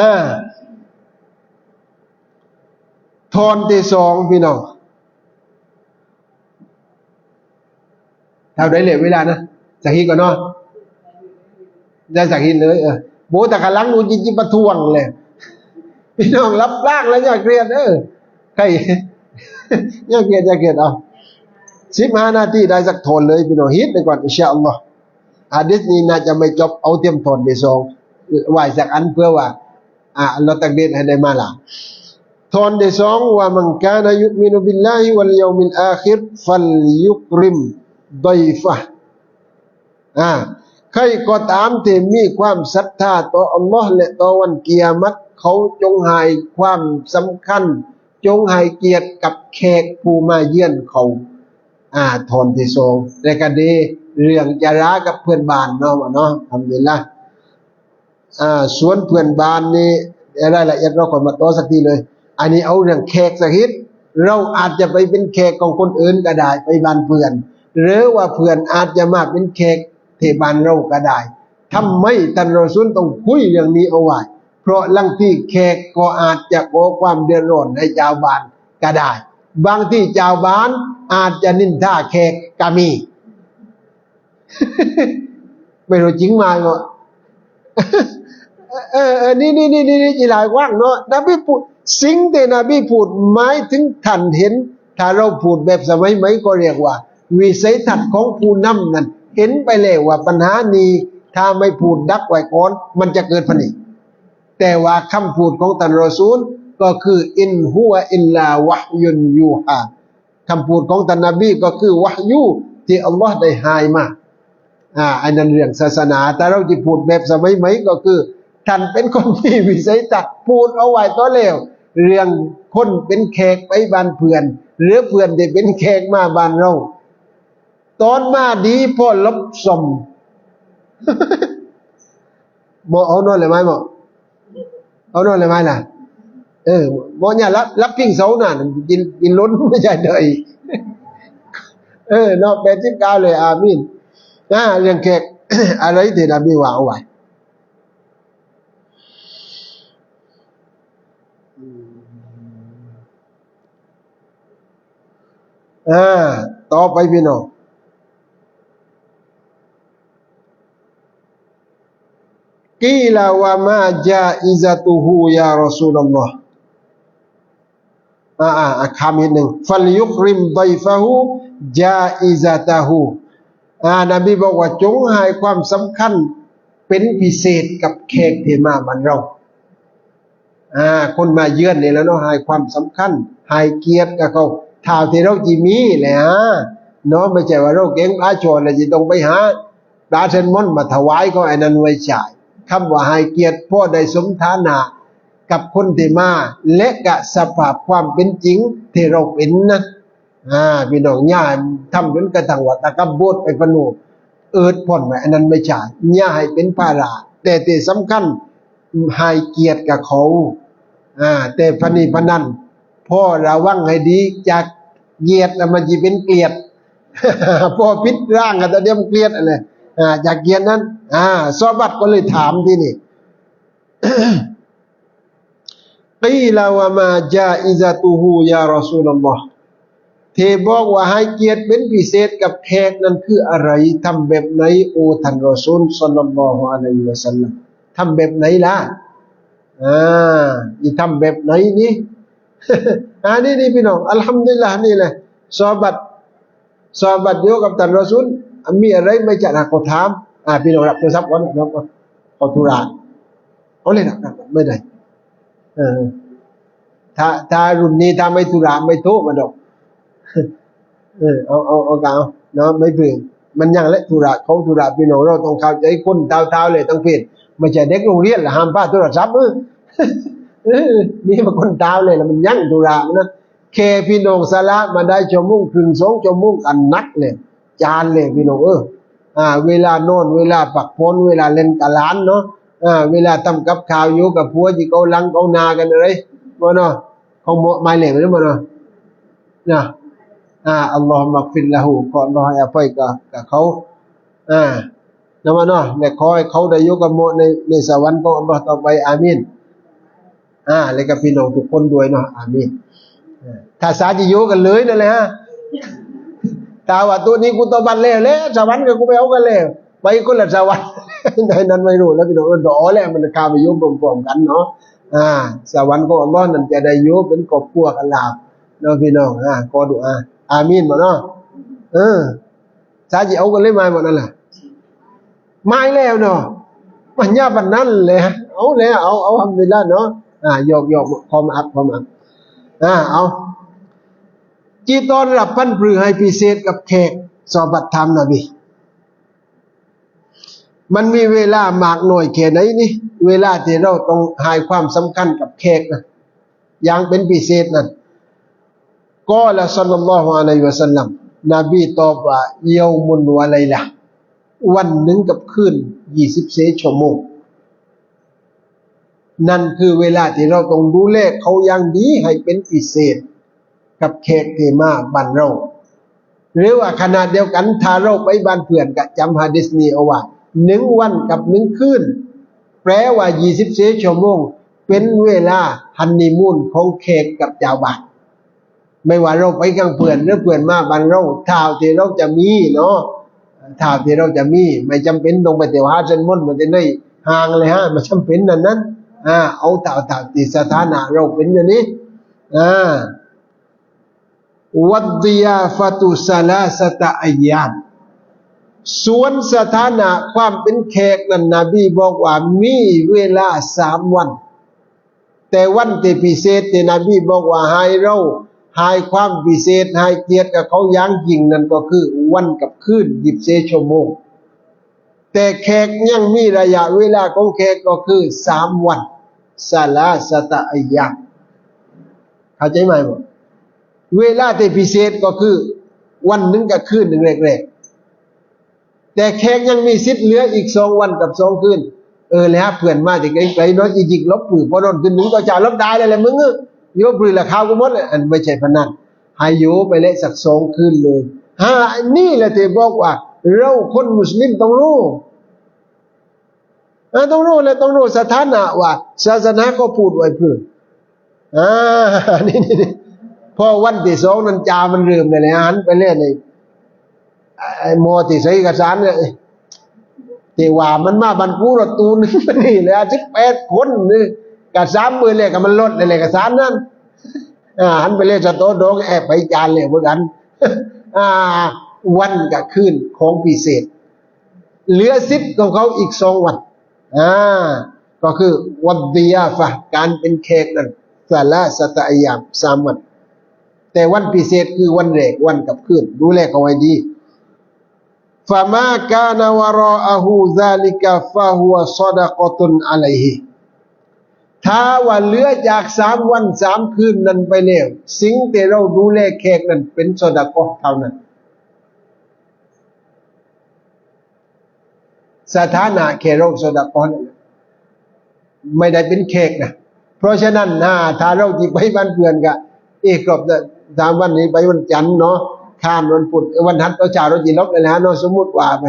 อ่าทอนที่สองพี่น้องเท่าได้เหลือเวลานะสักทีก่อนเนาะได้สักทีเลยเออโบแต่กำลังดูจิจิประท้วงเลยพี่น้องรับร่างแล้วอย่าเกลียดเออใครอย่าเกลียดอย่าเกลียดเอาสิบห้านาทีได้สักทนเลยพี่น้องฮิตไปก่อนอิชาอัลลอฮ์อาดิษนี้น่าจะไม่จบเอาเตรียมทนที่สองไหวสักอันเพื่อว่า เราตักเดนให้ได้มาละทอนที่สองว่ามันกานายุมินุบิลลาฮิวัลยามิลอาคิรฟัลยุกริมดอยฟะอ่าใครก็ตามที่มีความศรัทธาต่ออัลลอฮ์และต่อวันเกียรติเขาจงให้ความสำคัญ จงให้เกียรติกับแขกผู้มาเยี่ยนเขาอ่าทอนที่สองแต่ก็ดีเรื่องจะร้ากับเพื่อนบ้านเนาะว่เนาะทำดีละ อ่าสวนเพื่อนบ้านนี่รายละเอียดเราคนมาโตสักทีเลย อันนี้เอาเรื่องแขกสักนิดเราอาจจะไปเป็นแขกของคนอื่นก็ได้ไปบ้านเพื่อน หรือว่าเพื่อนอาจจะมาเป็นแขกที่บ้านเราก็ได้ทำไมท่านรอซุลต้องคุยเรื่องนี้เอาไว้เพราะลังที่แขกก็อาจจะก่อความเดือดร้อนให้เจ้าบ้านก็ได้ บางที่เจ้าบ้านอาจจะนินท่าแขกก็มี ไม่รู้จริงไหมวะ เออเออนี่นี่นี่นี่นี่จีหลายว่างเนาะนบีพูดสิ่งที่นบีพูดหมายถึงท่านเห็น ถ้าเราพูดแบบสมัยใหม่ก็เรียกว่า วิสัยทัศน์ของผู้นำนั้นเห็นไปแล้วว่าปัญหานี้ถ้าไม่พูดดักไว้ก่อนมันจะเกิดพันิกแต่ว่าคำพูดของท่านรอซูลก็คืออินหัวอินลาวะยุนยูฮาคำพูดของท่านนบีก็คือวะยูที่อัลลอฮ์ได้หายมาอ่าอันนั้นเรื่องศาสนา แต่เราจะพูดแบบสมัยใหม่ก็คือ ท่านเป็นคนที่วิสัยทัศน์พูดเอาไว้ตัวเลวเรื่องคนเป็นแขกไปบ้านเพื่อน หรือเพื่อนที่เป็นแขกมาบ้านเราตอนมาดีพ่อลบสมหมอเอานอนเลยไหมหมอเอานอนเลยไหมล่ะ เออหมอเนี่ยรับรับพิงเสาหน่ะกินกินล้นไม่ใช่เลยเออนาะแปดสิบเก้าเลยอามินนะเรื่องแขกอะไรที่นบีว่าเอาไว้ อ่าต่อไปพี่น้องกีลาวามาจาอิซาตุฮูยารอซูลลอฮ์อ่าอ่าคำอีกหนึ่งฟัลยุกริมไดฟะฮูจาอิซาตาฮูอ่านบีบอกว่าจงให้ความสำคัญเป็นพิเศษกับแขกที่มาบ้านเราอ่าคนมาเยือนนี่แล้วเนาะให้ความสำคัญให้เกียรติกับเขา ท่าที่เราจีมีแหละเนาะไม่ใช่ว่าเราเก่งปลาชนเลยจะต้องไปหาปลาเซนมอนมาถวายก็ไอ้นั้นไว้จ่ายคำว่าให้เกียรติพ่อได้สมฐานะกับคนที่มาและกะสภาพความเป็นจริงที่เราเป็นนะอ่าพี่น้องย่าทำจนกระทั่งว่าตะกับโบดไปพนูเอิดพ่นไว้อันนั้นไม่ใช่ย่าให้เป็นภาระแต่ที่สำคัญให้เกียรติกับเขาอ่าแต่พนีพนัน พ่อระวังให้ดีจากเกียรติมันจะเป็นเกลียดพ่อพิษร่างกันตอนเดียมันเกลียดอะไรจากเกียรตินั้น อ่าซอบัตก็เลยถามที่นี่กีลาวามาจาอิซาตูฮูยารอซูลลอฮ์เทบอกว่าให้เกียรติเป็นพิเศษกับแขกนั้นคืออะไรทำแบบไหนโอท่านรอซูลสัลลัลลอฮุอะลัยฮิวะสัลลัมทำแบบไหนล่ะอ่าอีทำแบบไหนนี่ อันนี้นี่พี่น้องอัลฮัมดุลิลละนี่แหละซอบัตซอบัตโยกับท่านรอซูลมีอะไรไม่จะนักก็ถามอ่าพี่น้องรับโทรศัพท์ก่อนนะครับขอธุระเอาเลยนะไม่ได้เออถ้าถ้ารุ่นนี้ถ้าไม่ธุระไม่โทรมาดอกเออเอาเอาเอาเอาเนาะไม่เปลี่ยนมันยังและธุระเขาธุระพี่น้องเราต้องเข้าใจคนเท้าๆเลยต้องเปลี่ยนไม่ใช่เด็กโรงเรียนละห้ามป้าโทรศัพท์เออ เออนี่มันคนเท้าเลยแล้วมันยั่งธุระนะแค่พี่น้องสละมาได้ชั่วโมงครึ่งสองชั่วโมงกันนักเลยจานเลยพี่น้องเอออ่า เวลาโน่นเวลาปักพนเวลาเล่นกับหลานเนาะอ่าเวลาทำกับข้าวอยู่กับผัวที่เขาลังเขานากันอะไรบ่เนาะขาเหมาะไม้เหล็กหรือบ่เนาะนะอ่าอัลลอฮฺมักฟิรละหูขออัลลอให้อภัยกับกับเขาอ่านะมาเนาะและขอให้เขาได้อยู่กับโมในในสวรรค์ของอัลลอฮฺต่อไปอามีน อ่าแล้วก็พี่น้องทุกคนด้วยเนาะอามีนอ่าถ้าสาธิโยกันเลยนั่นแหละฮะตาว่าตัวนี้กูตบันแล้วแล้วสวรรค์กับกูไปเอากันแล้วไปคนละสวรรค์ในนั้นไม่รู้แล้วพี่น้องดอแล้วมันกลาไปโยมพร้อมๆกันเนาะอ่า สวรรค์ของอัลลอฮ์นั่นจะได้โยมเป็นครอบครัวกันลาบเนาะพี่น้องอ่าขอดุอาอามีนบ่เนาะเออสาธิเอากันเลยมาหมดนั่นแหละไม่แล้วเนาะมันยาบันนั้นเลยฮะเอาแล้วเอาเอาทำไปแล้วเนาะ อ่าโยกโยกพร้อมอัพพร้อมอัพอ่าเอาจีตอนรับพันปรือให้พิเศษกับแขกสอบัตธรรมนบีมันมีเวลามากหน่อยแค่ไหนนี่เวลาที่เราต้องให้ความสำคัญกับแขกนะอย่างเป็นพิเศษนั่นก็ละสัลลัลลอฮุอะลัยฮิวะสัลลัมนบีตอบว่าเยามุนวะไลละวันหนึ่งกับคืนยี่สิบเชั่วโมง นั่นคือเวลาที่เราต้องดูแลเขาอย่างดีให้เป็นพิเศษ กับแขกที่มาบ้านเรา หรือว่าขนาดเดียวกันถ้าเราไปบ้านเพื่อนกับจำฮะดิษนี้เอาว่าหนึ่งวันกับหนึ่งคืนแปลว่ายี่สิบชั่วโมง เป็นเวลาฮันนีมูนของแขกกับเจ้าบ้านไม่ว่าเราไปกับเพื่อนหรือเพื่อนมาบ้านเราท่าที่เราจะมีเนาะถ้าที่เราจะมี ไม่จำเป็นต้องไปเที่ยวหาเส้นมนมันจะได้ห่างเลยฮะไม่จำเป็นนั่นนั้น อ่าเอาตาตาติสถานะเราเป็นอย่างนี้อ่าวัดดิยาฟตุสลาสตะอายามส่วนสถานะความเป็นแขกนั้นนบีบอกว่ามีเวลาสามวัน แต่วันที่พิเศษที่นบีบอกว่าให้เราให้ความพิเศษให้เกียรติกับเขาอย่างจริงนั่นก็คือวันกับคืนยิบเซชั่วโมง แต่แขกยังมีระยะเวลาของแขกก็คือสามวันสาลาสตะอายะเข้าใจไหมบ่เวลาที่พิเศษก็คือ วันหนึ่งกับคืนหนึ่งแรกๆแต่แขกยังมีสิทธิ์เหลืออีกสองวันกับสองคืนเออแล้วเพื่อนมาจากไกลๆน้อยจริงๆลบปืนพอโดนขึ้นหนึ่งก็จะลบได้เลยแหละมึงโยบรีละข้าวกูหมดเลยอันไม่ใช่พนันให้โยไปเละสักสองคืนเลยฮะนี่แหละที่บอกว่า เราคนมุสลิมต้องรู้ต้องรู้เลยต้องรู้สถานะว่าศาสนาก็พูดไว้เพื่ออ่านี่นี่พอวันที่สองนั้นจามันเริ่มเลยหันไปเล่นเลยไอ้โมที่ใส่กระสานเนี่ยที่ว่ามันมาบรรพุรตูนนี่เลยสิบแปดคนนี่กับสามมือเลยกับมันลดเลยกับสามนั่นอ่าหันไปเลยจะโตดงแอบไปจานเลยเหมือนกันอ่า วันกับคืนของพิเศษ เหลือสิบของเขาอีกสองวันอ่าก็คือวันดียาฟะการเป็นแขกนั่นสาละสตะยามสามวัน แต่วันพิเศษคือวันแรกวันกับคืนดูแลเขาไว้ดีฟะมากานวรออะฮูซาลิกะฟะฮุวซอดะกตุนอะลัยฮิถ้าว่าเหลือจากสามวันสามคืนนั้นไปแล้ว สิ่งที่เราดูแลแขกนั้นเป็นสดกอเท่านั้น สถานะแค่เราสดกอนไม่ได้เป็นแขกนะเพราะฉะนั้นนะถ้าเราที่ไปบ้านเพื่อนก็เอกรบสามวันนี้ไปวันจันทร์เนาะข้ามวันพุธวันทัดเราจ่าเราจีลบเลยนะเนาะสมมติว่าไป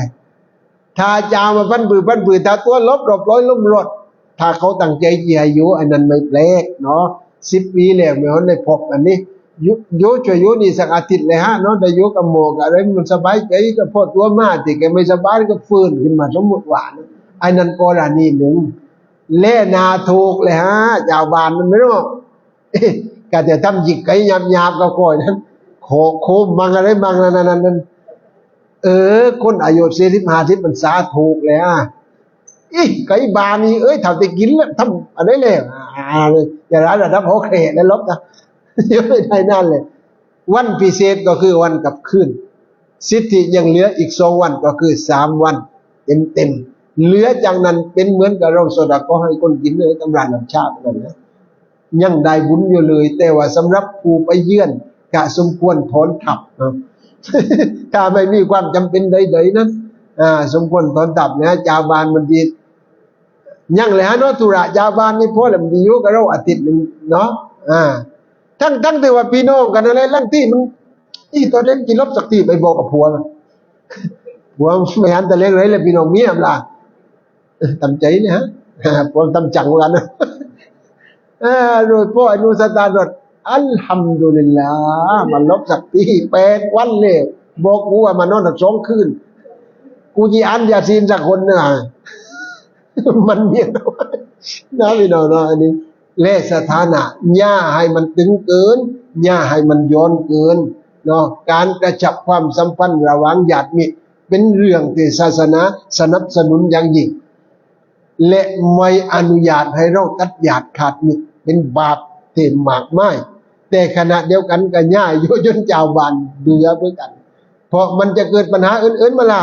ถ้าจามาพันปือพันปือถ้าตัวลบรบร้อยล้มรถถ้าเขาตั้งใจจียอายุอันนั้นไม่แปลกเนาะสิบปีแล้วไม่คนได้พบอันนี้ ยุยุช่วยยุนี่สักอาทิตย์เลยฮะเนาะได้ยุกับโมกอะไรมันสบายใจก็พอตัวมาที่แกไม่สบายก็ฟื้นขึ้นมาสมมติว่าอันนั้นกรณีหนึ่งเล่นาถูกเลยฮะยาวบานมันไม่รู้ก็จะทำจิกไก่หยาบหยาบก็คอยนั้นโคโคมบางอะไรบางนั้นนั้นเออ คนอายุสี่สิบห้าสิบมันสาถูกเลยอะอีไก่บานี่เอ้ยถ้าจะกินแล้วทำอะไรเลยอ่าอย่าร้านระดับโอเคแล้วลบนะ ยอะได้นั่นเลย วันพิเศษก็คือวันกับคืนสิทธิยังเหลืออีกสองวันก็คือสามวันเต็มเต็มเหลือจากนั้นเป็นเหมือนกับเราสดาก็ให้คนกินเลยตำรานน้ำชาตินั่นนะยังได้บุญอยู่เลย แต่ว่าสำหรับผู้ไปเยือนกะสมควรถอนทับนะถ้าไม่มีความจำเป็นใดๆนั้นอ่าสมควรถอนทับนะจาบานมันดียังเลยฮะเนาะตุระจาบานนี่พอแล้วมันดีอยู่กับเราอาทิตย์หนึ่งเนาะอ่า ทั้งทั้งแต่ว่าพี่น้องกันอะไรลังที่มันที่ตอนเล่นกินลบสักทีไปบอกกับผัวผัวไม่หันแต่เล็กเลยเลยพี่น้องเมียมล่ะตำใจเนี่ยฮะผัวตำจังกันนะเออโดยพ่ออนุสตารดอัลฮัมดุลิลลาห์มันลบสักทีแปดวันเลยบอกกูว่ามันอนสักสองคืนกูจีอันยาซีนสักคนเนี่ยมันเมียน้อยนะพี่น้องเนาะอันนี้ เลสถานะย่าให้มันตึงเกินย่าให้มันย้อนเกินเนาะการกระชับความสัมพันธ์ระหว่างญาติมิตร เป็นเรื่องที่ศาสนาสนับสนุนอย่างยิ่งและไม่อนุญาตให้เราตัดญาติขาดมิตรเป็นบาปเต็มหมากไม้แต่ขณะเดียวกันก็ย่าโยจนเจ้าบานเบื่อเหมือนกัน เพราะมันจะเกิดปัญหาอื่นๆมาลา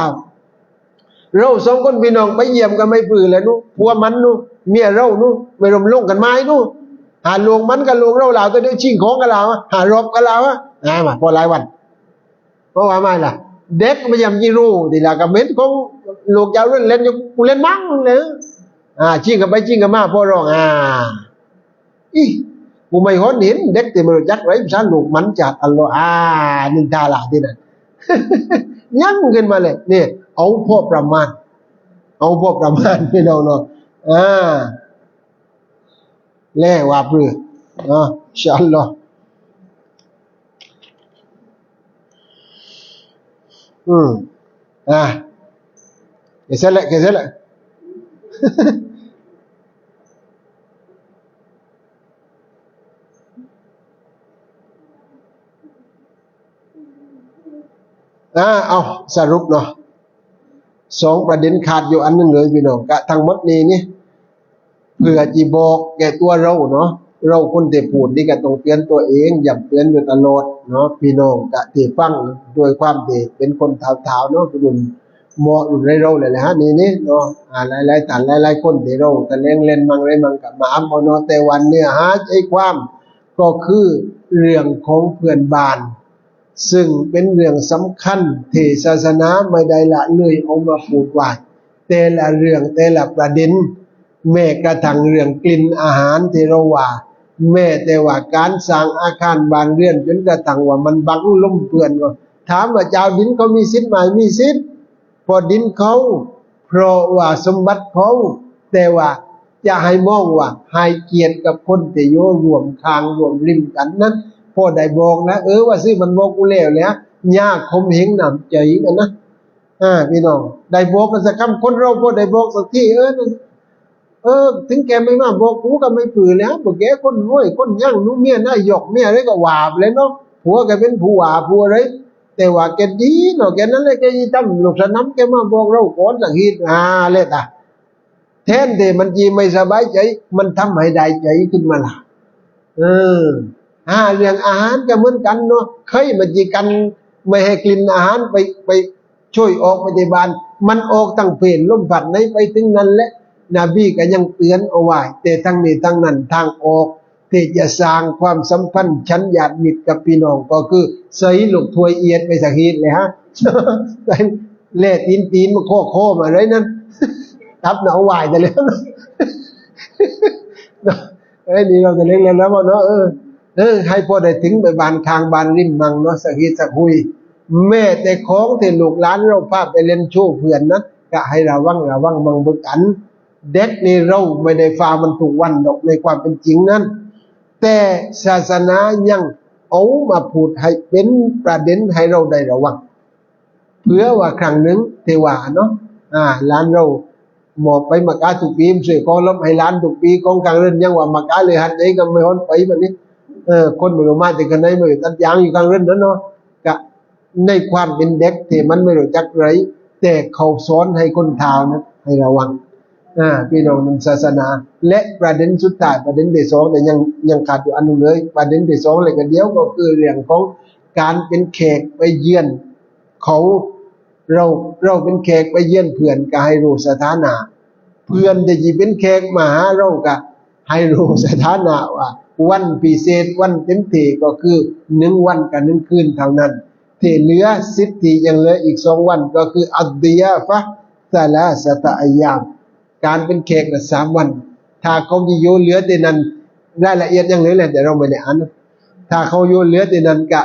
เราสองคนพี่น้องไปเยี่ยมกันไม่ปื้อเลยนู้ผัวมันนู้เมียเรานู้ไม่รวมลงกันไม้นู้หาลวงมันกันลวงเราเหล่าตัวเดียวชิงของกันเราหารบกันเราอะอ่ามาพอหลายวันเพราะว่าไม่ล่ะ เด็กมันยังยี่รู้ดีละกับเม็ดของลูกยาวเล่นเล่นอยู่กูเล่นมั่งเลยอ่าชิงกันไปชิงกันมาพอร้องอ่าอีกูไม่หนเห็นเด็กที่มันจักไว้ฉันลูกมันจัดอัลลอฮ์อ่านินทาละที่นั่นยั่งขึ้นมาเลยเนี่ย เอาพ่อประมาณ เอาพ่อประมาณพี่น้องเนาะอ่าแล่ว่าเปลืออ่าอินชาอัลลอฮ์อืมอ่าเกษละเกษละอ่าเอาสรุปเนาะ สองประเด็นขาดอยู่อันนึงเลยพี่น้องกะทั้งหมดนี้นี่เพื่อจีบอกแก่ตัวเราเนาะเราคนที่พูดนี่ก็ต้องเตือนตัวเองอย่าเตือนอยู่ตลอดเนาะพี่น้องกะที่ฟังโดยความที่เป็นคนเฒ่าๆเนาะรุ่นมอรุ่นไรเราเลยแหละฮะนี่นี่เนาะอ่าหลายๆท่านหลายๆคนที่เราแต่เล่นเล่นมังไรมังกับมาอัมอาเนาะแต่วันเนื้อหาใจความก็คือเรื่องของเพื่อนบ้าน ซึ่งเป็นเรื่องสำคัญที่ศาสนาไม่ได้ละเลยเอามาพูดไว้แต่ละเรื่องแต่ละประเด็น แม้กระทั่งเรื่องกลิ่นอาหารที่เราว่า แม้แต่ว่าการสร้างอาคารบานเรือนจนกระทั่งว่ามันบังล่มเปื่อนก็ถามว่าเจ้าดินเขามีสิทธิ์ไหมมีสิทธิ์พอดินเขาเพราะว่าสมบัติเขาแต่ว่าจะให้มองว่าให้เกียรติกับคนที่โยรวมคางรวมริมกันนั้น พ่อได้บอกนะเออว่าซื้อมันบอกกูแล้วแล้วยากคมเหงหนำใจกันนะอ่าพี่น้องได้บอกกันสักคำคนเราพ่อได้บอกสักทีเออเออ ถึงแกไม่มาบอกกูก็ไม่ปือแล้วบอกแกคนรวยคนยั่งนู้เมียน่าหยอกเมียอะไรก็ว่าไปเลยเนาะผัวแกเป็นผู้ว่าผัวอะไรแต่ว่าแกดีเนาะแกนั้นเลยแกยี่ตั้มลูกสนามแกมาบอกเราก่อนสักทีอ่าเลยอะแทนที่มันจีไม่สบายใจ มันทำให้ได้ใจขึ้นมาละเออ อ่าเรื่องอาหารก็เหมือนกันเนาะเคยมันจีกัน ไม่ให้กลิ่นอาหารไปไปช่วยออกปฏิบาลมันออกตั้งเพลนลมผัดไหนไปถึงนั้นแหละนบีก็ยังเตือนเอาไว้แต่ทั้งนี้ทั้งนั้นทางออกที่จะสร้างความสัมพันธ์ชั้นญาติมิตรกับพี่น้องก็คือใส่ลูกถวยเอียดไปสักทีเลยฮะใส่เล่ตีนตีนมาโค้โค้มาเลยนั้นทับหนาเอาไหวแต่แล้วเอ้นี่เราจะเล่นแล้วเนาะเออ เออให้พอได้ถึงไปบานคางบานริมมังเนาะสกีสกุย แม่แต่ของที่ลูกหลานเราพาไปเล่นชว์เพื่อนนะก็ให้ระวังระวังมังบึกอัน เด็กนี่เราไม่ได้ฟามันถูกวันดอกในความเป็นจริงนั้น แต่ศาสนายังเอามาพูดให้เป็นประเด็นให้เราได้ระวังเพื่อว่าครั้งหนึ่งเทวาเนาะอ่าหลานเราหมอบไปมักกะทุกปีมช่วยกองลบให้หลานทุกปีกองกลางเรื่อนยังว่ามักกะเลยหัดไอ้ก็ไม่ฮอนไปแบบนี้ เออคนไม่รู้มาแต่กันไหนไม่รู้ตัดยางอยู่กลางเรือนนั้นเนาะกะในความเป็นเด็กที่มันไม่รู้จักไรแต่เขาสอนให้คนเท้านะให้ระวังอ่าพี่น้องมันศาสนา และประเด็นสุดท้ายประเด็นที่สองแต่ยังยังขาดอยู่อันหนึงเลย ประเด็นที่สองเลยกันเดียวก็คือเรื่องของการเป็นแขกไปเยือนเขาเราเราเป็นแขกไปเยี่ยนเพื่อนก็ให้รู้สถานะ เพื่อนจะจีเป็นแขกมาหาเราก็ให้รู้สถานะว่า วันพิเศษวันเต็มทีก็คือหนึ่งวันกับหนึ่งคืนเท่านั้นที่เหลือสิทธิยังเหลืออีกสองวันก็คืออัดดียาฟะซาลาสตะอายาม การเป็นแขกน่ะสามวัน ถ้าเขามีโยเหลือแต่นั้นรายละเอียดยังเหลือเลยแต่เราไม่ได้อ่านถ้าเขาโยเหลือแต่นั้นก็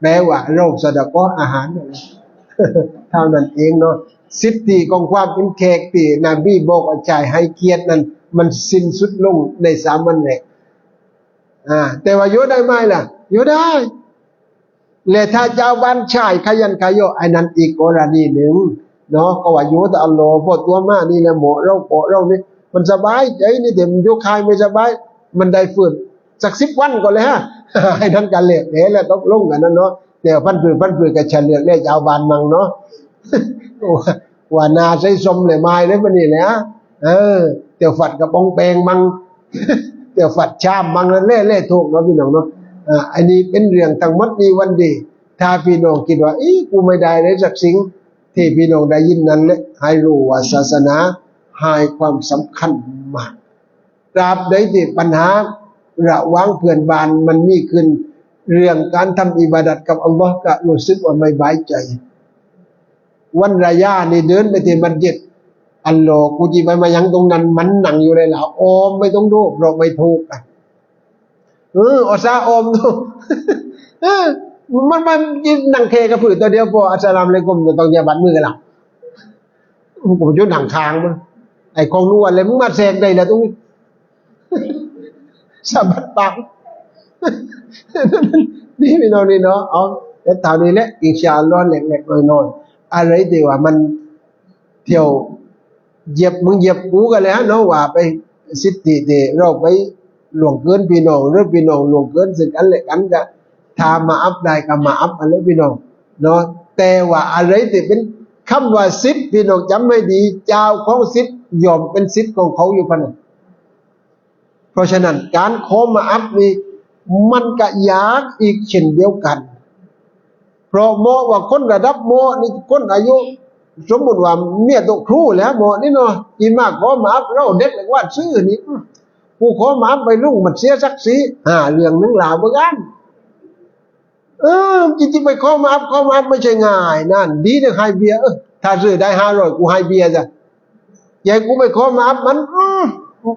แปลว่าเราสะดะก็อาหารเท่านั้นเองเนาะสิทธิของความเป็นแขกที่นบีบอกว่าจายให้เกียรตินั้น มันสิ้นสุดลงในสามวันแรก อ่าแต่ว่าอยู่ได้ไหมล่ะ อยู่ได้และถ้าเจ้าบ้านชายขยันขยโยไอ้นั้นอีกกรณีหนึ่งเนาะก็ว่าอยู่แต่อัลลอฮ์พอตัวมากนี่แหละหมอเราโปะเรานี่มันสบายใจนี่เดี๋ยวมันยกคายไม่สบาย มันได้ฝืนสักสิบวันก็เลยฮะไอ้นั้นกันเลยเดี๋ยวแล้วตกลงกันนั้นเนาะเดี๋ยวพันผืนพันผืนกับเฉลือกได้เจ้าบ้านมังเนาะว่านาใช้สมเลยไม้ได้ปะนี่แหละเออเดี๋ยวฝัดกับปองเปงมัง เดี๋ยวฝัดชามมังแล้วเล่เล่ถูกเนาะพี่น้องเนาะอ่าอันนี้เป็นเรื่องทั้งหมดนี้วันดี ถ้าพี่น้องคิดว่าอีกูไม่ได้เลยสักสิ่งที่พี่น้องได้ยินนั้นเลยให้รู้ว่าศาสนาให้ความสำคัญมากตราบใดที่ปัญหาระว่างเพื่อนบ้านมันมีขึ้น เรื่องการทำอิบาดัดกับอัลลอฮ์ก็รู้สึกว่าไม่บายใจ วันระยะนี่เดินไปที่มัสยิด อัลลกูจีไปมายังตรงนั้น มันหนังอยู่เลยล่ะโอมไม่ต้องดูเราไม่ถูกอะเอออซาโอมดูเออมันมันยินหนังเคกับผืนตัวเดียวพออัสลามุอะลัยกุมต้องยาบัดมือกันล่ะผมยุดหนังคางมันไอ้ของนวลเลยมึงมาแซงได้แล้วตรงนี้สะบัดปากนี่พี่น้องนี่เนาะเอาแล้วเท่านี้แหละอิชาลอฮ์เล็กๆน้อยๆอะไรที่ว่ามันเที่ยว เหยียบมึงเหยียบกูกันแล้วเนาะว่าไปสิทธิเดเราไปหลวงเกินพี่น้องหรือพี่น้องหลวงเกินสึกอันเล็กอันก็ถ้ามาอัพได้ก็มาอัพอันเล็กพี่น้องเนาะแต่ว่าอะไรที่เป็นคำว่าสิทธิพี่น้องจำไม่ดี เจ้าของสิทธิยอมเป็นสิทธิของเขาอยู่พะนันเพราะฉะนั้นการขอมาอัพนี่มันก็ยากอีกเช่นเดียวกัน เพราะโมว่าคนระดับโมนี่คนอายุ สมมติว่าเมียตกครูแล้วโมนี่เนาะอีมากขอมาอัพเราเด็กเลยว่าชื่อนี่กูขอมาอัพไปลุ่งมันเสียศักดิ์ศรีหาเรื่องนึงหลาเบื่อกันเออจริงๆไปขอมาอัพขอมาอัพไม่ใช่ง่าย นั่น ดีนะให้เบียร์เออถ้าซื้อได้ห้าร้อยกูให้เบียร์จ้ะยายกูไปขอมาอัพมันอืม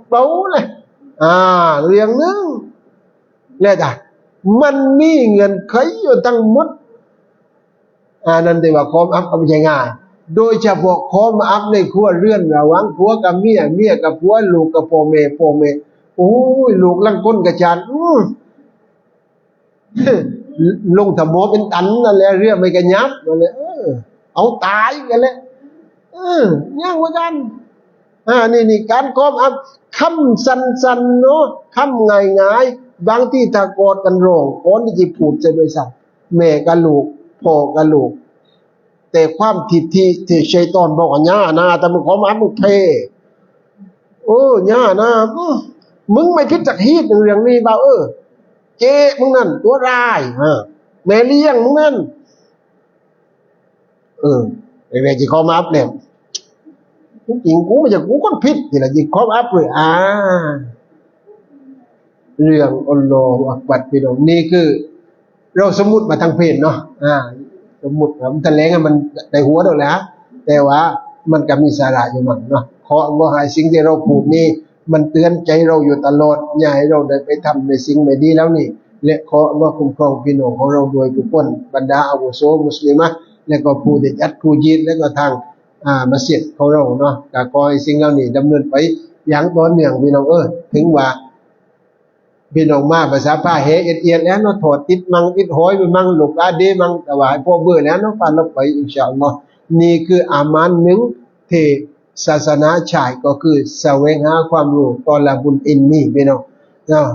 เบาเลยอ่า เรื่องนึงแล้วจ้ะมันมีเงินไขอยู่ทั้งหมดอ่านั่นแต่ว่าคอมอัพก็ไม่ใช่ง่าย โดยเฉพาะคอมอัพในครัวเรือนระว่างผัวกับเมียเมียกับผัวลูกกับพ่อแม่พ่อแม่โอ้ยลูกลังก้นกระจานอือลงถมอเป็นตันนั่นแหละเรื่องไม่กันยับนั่นแหละเออ เอาตายกันเลยเออย่างว่ากันอ่านี่นี่การกอบอัพคำสันสันๆเนาะคำง่ายง่ายๆบางที่ถ้ากอดกันร้องก่อนที่จะพูดจะด้วยซ้ำแม่กับลูกพ่อกับลูก แต่ความทิฏฐิที่ชัยตอนบอกว่าย่านะแต่มึงขอมามึงเพโอ้ย่านะอื้อมึงไม่คิดจากฮีดเรื่องนี้บ่าเออ เจ๊มึงนั่นตัวร้ายฮะแม่เลี้ยงมึงนั่นเออไอ้แม่จีขอมาอัพเนี่ยจริงๆกูไม่ใช่กูคนผิดที่ละยิงคอบอัพเลยอ่าเรื่องอัลลอฮฺอักบัดพี่น้องนี่คือ เราสมมติมาทางเพจเนาะอ่า สมมติผมแถลงให้มันในหัวเราแล้วแต่ว่ามันก็มีสาระอยู่มั่งเนาะขออัลลอฮฺให้สิ่งที่เราพูดนี่มันเตือนใจเราอยู่ตลอดอย่าให้เราได้ไปทำในสิ่งไม่ดีแล้วนี่และขออัลลอฮฺคุ้มครองพี่น้องของเราโดยทุกคนบรรดาอาวุโสมุสลิมะและก็ผู้ที่จัดผู้ยีดและก็ทางอ่ามัสยิดของเราเนาะก็ขอให้สิ่งเหล่านี้ดำเนินไปอย่างต่อเนื่องพี่น้องเออถึงว่า พี่น้องมาภาษาป้าเหเอ็ดเอียดแล้วเนาะถอดติดมังติดหอยไปมังหลุกอาเดมังแต่ว่าให้พ่อเบื่อแล้วเนาะฟันเราไปอินชาอัลลอฮ์นี่คืออามานหนึ่งที่ศาสนาชายก็คือแสวงหาความรู้ตอนละบุญอินนี่พี่น้องเนาะ